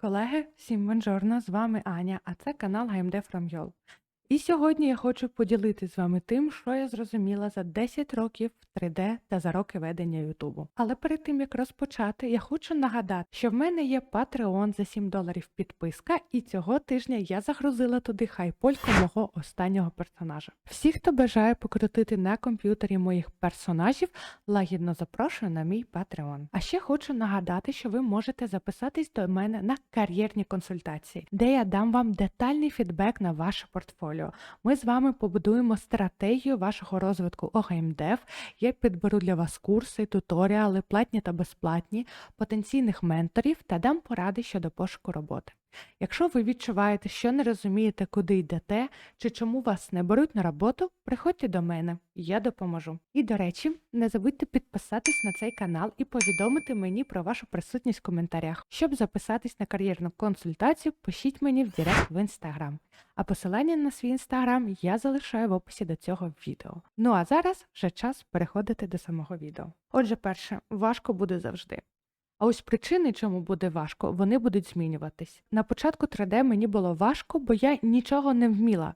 Колеги, всім бонжорно, з вами Аня, а це канал GameDev from. І сьогодні я хочу поділитися з вами тим, що я зрозуміла за 10 років 3D та за роки ведення Ютубу. Але перед тим як розпочати, я хочу нагадати, що в мене є Patreon за 7 доларів підписка, і цього тижня я загрузила туди хайпольку мого останнього персонажа. Всі, хто бажає покрутити на комп'ютері моїх персонажів, лагідно запрошую на мій Patreon. А ще хочу нагадати, що ви можете записатись до мене на кар'єрні консультації, де я дам вам детальний фідбек на ваше портфоліо. Ми з вами побудуємо стратегію вашого розвитку у. Я підберу для вас курси, туторіали, платні та безплатні, потенційних менторів та дам поради щодо пошуку роботи. Якщо ви відчуваєте, що не розумієте, куди йдете чи чому вас не беруть на роботу, приходьте до мене, я допоможу. І до речі, не забудьте підписатись на цей канал і повідомити мені про вашу присутність в коментарях. Щоб записатись на кар'єрну консультацію, пишіть мені в Директ в інстаграм. А посилання на свій інстаграм я залишаю в описі до цього відео. Ну а зараз вже час переходити до самого відео. Отже, перше, важко буде завжди. А ось причини, чому буде важко, вони будуть змінюватись. На початку 3D мені було важко, бо я нічого не вміла.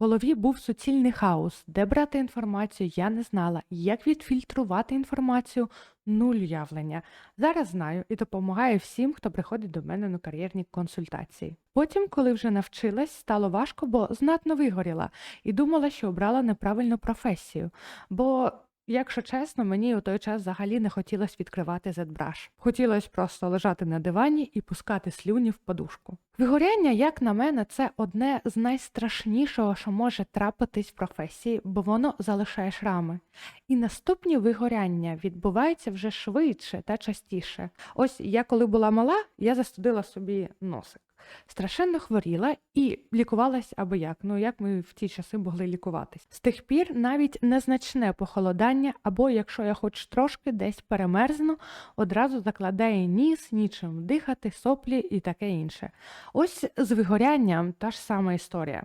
В голові був суцільний хаос, де брати інформацію, я не знала, як відфільтрувати інформацію, нуль уявлення. Зараз знаю і допомагаю всім, хто приходить до мене на кар'єрні консультації. Потім, коли вже навчилась, стало важко, бо знатно вигоріла і думала, що обрала неправильну професію. Бо Якщо чесно, мені у той час взагалі не хотілося відкривати ZBrush. Хотілося просто лежати на дивані і пускати слюні в подушку. Вигоряння, як на мене, це одне з найстрашнішого, що може трапитись в професії, бо воно залишає шрами. І наступні вигоряння відбуваються вже швидше та частіше. Ось я коли була мала, я застудила собі носик. Страшенно хворіла і лікувалась або як. Ну як ми в ті часи могли лікуватись. З тих пір навіть незначне похолодання, або якщо я хоч трошки десь перемерзну, одразу закладає ніс, нічим дихати, соплі і таке інше. Ось з вигорянням та ж сама історія.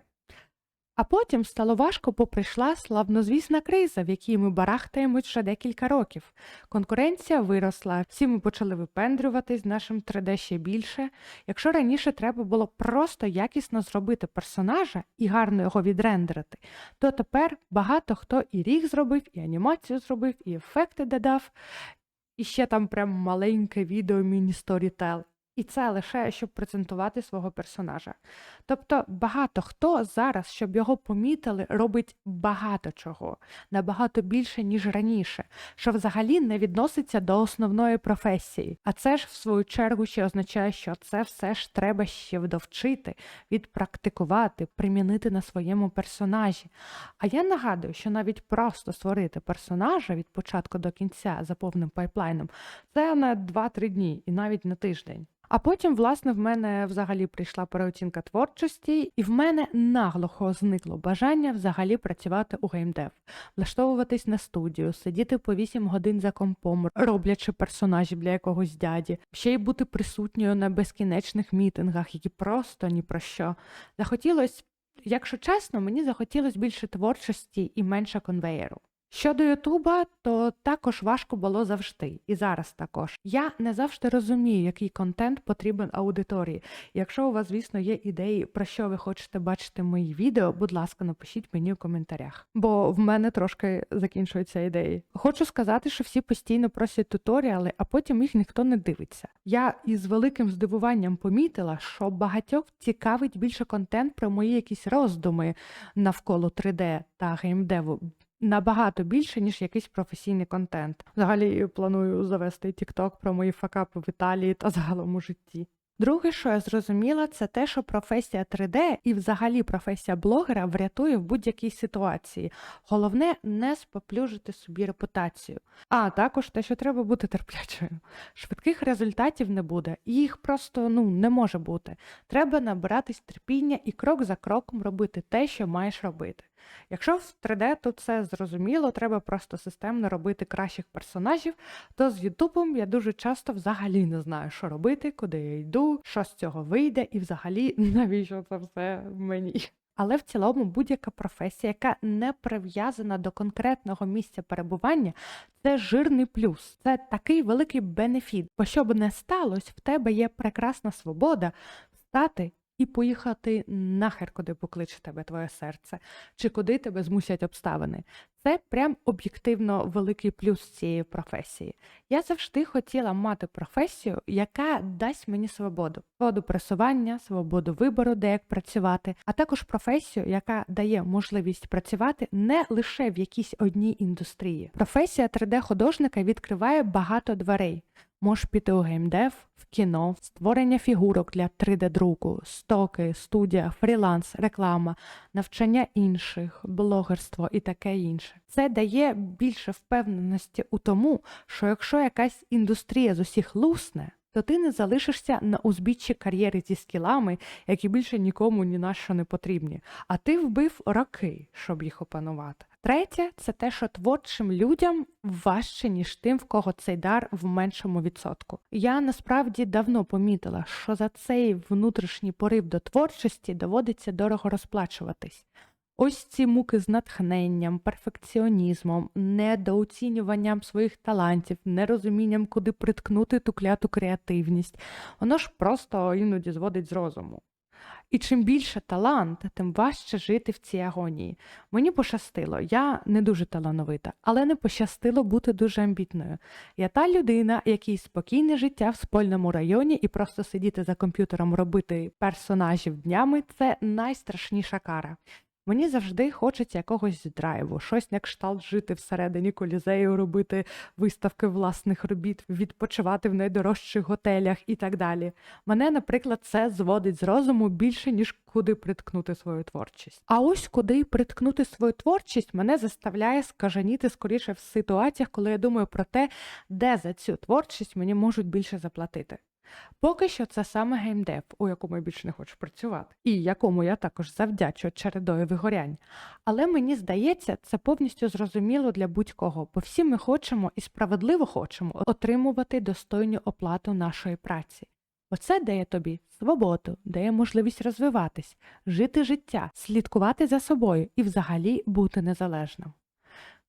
А потім стало важко, бо прийшла славнозвісна криза, в якій ми барахтаємось вже декілька років. Конкуренція виросла, всі ми почали випендрюватись нашим 3D ще більше. Якщо раніше треба було просто якісно зробити персонажа і гарно його відрендерити, то тепер багато хто і ріг зробив, і анімацію зробив, і ефекти додав, і ще там прям маленьке відео міні-сторітел. І це лише щоб презентувати свого персонажа. Тобто багато хто зараз, щоб його помітили, робить багато чого, набагато більше, ніж раніше, що взагалі не відноситься до основної професії. А це ж, в свою чергу, ще означає, що це все ж треба ще вдовчити, відпрактикувати, примінити на своєму персонажі. А я нагадую, що навіть просто створити персонажа від початку до кінця за повним пайплайном це на 2-3 дні і навіть на тиждень. А потім, власне, в мене взагалі прийшла переоцінка творчості, і в мене наглухо зникло бажання взагалі працювати у геймдев, влаштовуватись на студію, сидіти по 8 годин за компом, роблячи персонажів для якогось дяді, ще й бути присутньою на безкінечних мітингах, які просто ні про що. Захотілось, якщо чесно, мені захотілось більше творчості і менше конвеєру. Щодо Ютуба, то також важко було завжди, і зараз також. Я не завжди розумію, який контент потрібен аудиторії. Якщо у вас, звісно, є ідеї, про що ви хочете бачити мої відео, будь ласка, напишіть мені у коментарях, бо в мене трошки закінчуються ідеї. Хочу сказати, що всі постійно просять туторіали, а потім їх ніхто не дивиться. Я із великим здивуванням помітила, що багатьох цікавить більше контент про мої якісь роздуми навколо 3D та геймдеву. Набагато більше, ніж якийсь професійний контент. Взагалі планую завести TikTok про мої факапи в Італії та загалом у житті. Друге, що я зрозуміла, це те, що професія 3D і взагалі професія блогера врятує в будь-якій ситуації. Головне не споплюжити собі репутацію. А також те, що треба бути терплячою. Швидких результатів не буде, їх просто ну не може бути. Треба набиратись терпіння і крок за кроком робити те, що маєш робити. Якщо в 3D тут все зрозуміло, треба просто системно робити кращих персонажів, то з Ютубом я дуже часто взагалі не знаю, що робити, куди я йду, що з цього вийде, і взагалі навіщо це все мені. Але в цілому будь-яка професія, яка не прив'язана до конкретного місця перебування, це жирний плюс. Це такий великий бенефіт. Бо що б не сталося, в тебе є прекрасна свобода встати і поїхати нахер, куди покличе тебе твоє серце, чи куди тебе змусять обставини. Це прям об'єктивно великий плюс цієї професії. Я завжди хотіла мати професію, яка дасть мені свободу, свободу пресування, свободу вибору, де як працювати, а також професію, яка дає можливість працювати не лише в якійсь одній індустрії. Професія 3D-художника відкриває багато дверей. Можеш піти у геймдев, в кіно, створення фігурок для 3D-друку, стоки, студія, фріланс, реклама, навчання інших, блогерство і таке інше. Це дає більше впевненості у тому, що якщо якась індустрія з усіх лусне, то ти не залишишся на узбіччі кар'єри зі скілами, які більше нікому ні на що не потрібні, а ти вбив роки, щоб їх опанувати. Третє, це те, що творчим людям важче, ніж тим, в кого цей дар в меншому відсотку. Я насправді давно помітила, що за цей внутрішній порив до творчості доводиться дорого розплачуватись. Ось ці муки з натхненням, перфекціонізмом, недооцінюванням своїх талантів, нерозумінням, куди приткнути ту кляту креативність, воно ж просто іноді зводить з розуму. І чим більше талант, тим важче жити в цій агонії. Мені пощастило, я не дуже талановита, але не пощастило бути дуже амбітною. Я та людина, якій спокійне життя в спольному районі і просто сидіти за комп'ютером робити персонажів днями це найстрашніша кара. Мені завжди хочеться якогось драйву, щось на кшталт жити всередині колізею, робити виставки власних робіт, відпочивати в найдорожчих готелях і так далі. Мене, наприклад, це зводить з розуму більше, ніж куди приткнути свою творчість. А ось куди приткнути свою творчість мене заставляє скаженіти скоріше в ситуаціях, коли я думаю про те, де за цю творчість мені можуть більше заплатити. Поки що це саме геймдев, у якому я більше не хочу працювати, і якому я також завдячу чередою вигорянь. Але мені здається, це повністю зрозуміло для будь-кого, бо всі ми хочемо і справедливо хочемо отримувати достойну оплату нашої праці. Оце дає тобі свободу, дає можливість розвиватись, жити життя, слідкувати за собою і взагалі бути незалежним.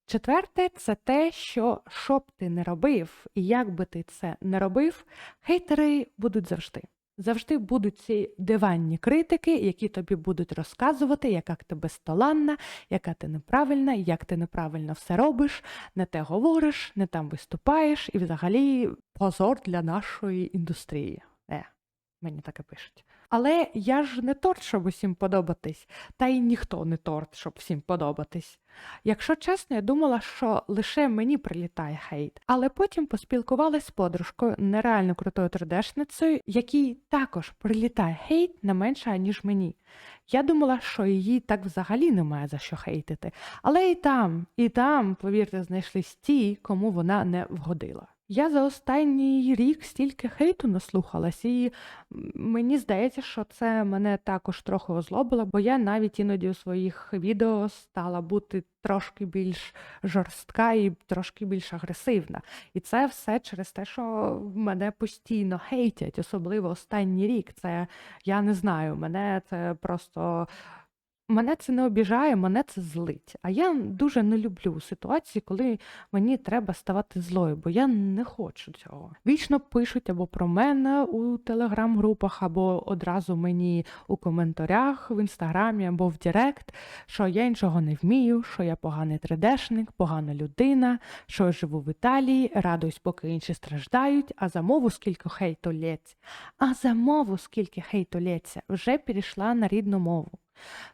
Четверте, це те, що що б ти не робив, і як би ти це не робив, хейтери будуть завжди. Завжди будуть ці диванні критики, які тобі будуть розказувати, яка ти безталанна, яка ти неправильна, як ти неправильно все робиш, не те говориш, не там виступаєш, і взагалі позор для нашої індустрії. Мені таке пишуть. Але я ж не торт, щоб усім подобатись, та й ніхто не торт, щоб всім подобатись. Якщо чесно, я думала, що лише мені прилітає хейт, але потім поспілкувалася з подружкою, нереально крутою тридешницею, якій також прилітає хейт не менше, ніж мені. Я думала, що її так взагалі немає за що хейтити, але і там, і там, повірте, знайшлись ті, кому вона не вгодила. Я за останній рік стільки хейту наслухалась, і мені здається, що це мене також трохи озлобило, бо я навіть іноді у своїх відео стала бути трошки більш жорстка і трошки більш агресивна. І це все через те, що мене постійно хейтять, особливо останній рік. Це я не знаю, мене це просто. Мене це не обіжає, мене це злить. А я дуже не люблю ситуації, коли мені треба ставати злою, бо я не хочу цього. Вічно пишуть або про мене у телеграм-групах, або одразу мені у коментарях в інстаграмі або в Директ, що я нічого не вмію, що я поганий 3D-шник, погана людина, що я живу в Італії, радуюсь, поки інші страждають, а за мову скільки хейту лється. А за мову скільки хейту лється, вже перейшла на рідну мову.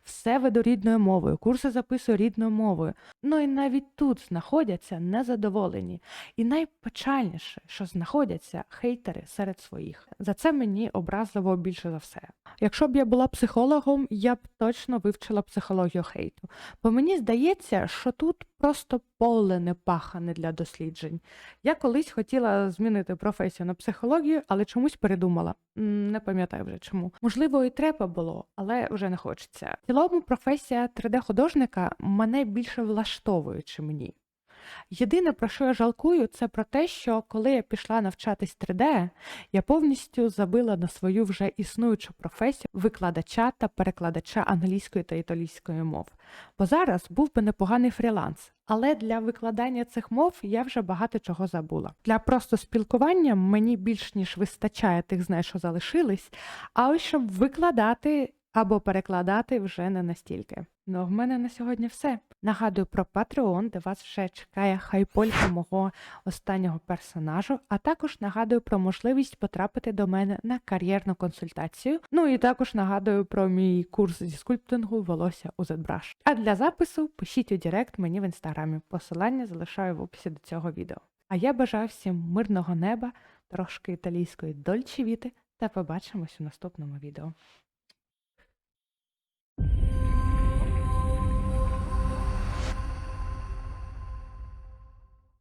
Все веду рідною мовою, курси записую рідною мовою. Ну і навіть тут знаходяться незадоволені. І найпечальніше, що знаходяться хейтери серед своїх. За це мені образливо більше за все. Якщо б я була психологом, я б точно вивчила психологію хейту. Бо мені здається, що тут просто поле не пахане для досліджень. Я колись хотіла змінити професію на психологію, але чомусь передумала. Не пам'ятаю вже чому. Можливо, і треба було, але вже не хочеться. В цілому професія 3D-художника мене більше влаштовує, чи мені. Єдине, про що я жалкую, це про те, що коли я пішла навчатись 3D, я повністю забила на свою вже існуючу професію викладача та перекладача англійської та італійської мов. Бо зараз був би непоганий фріланс, але для викладання цих мов я вже багато чого забула. Для просто спілкування мені більш ніж вистачає тих знань, що залишились, а ось щоб викладати або перекладати вже не настільки. Ну, в мене на сьогодні все. Нагадую про Patreon, де вас вже чекає хайполька мого останнього персонажу, а також нагадую про можливість потрапити до мене на кар'єрну консультацію. Ну і також нагадую про мій курс зі скульптингу волосся у ZBrush. А для запису пишіть у Директ мені в інстаграмі. Посилання залишаю в описі до цього відео. А я бажаю всім мирного неба, трошки італійської дольчі віти та побачимось у наступному відео.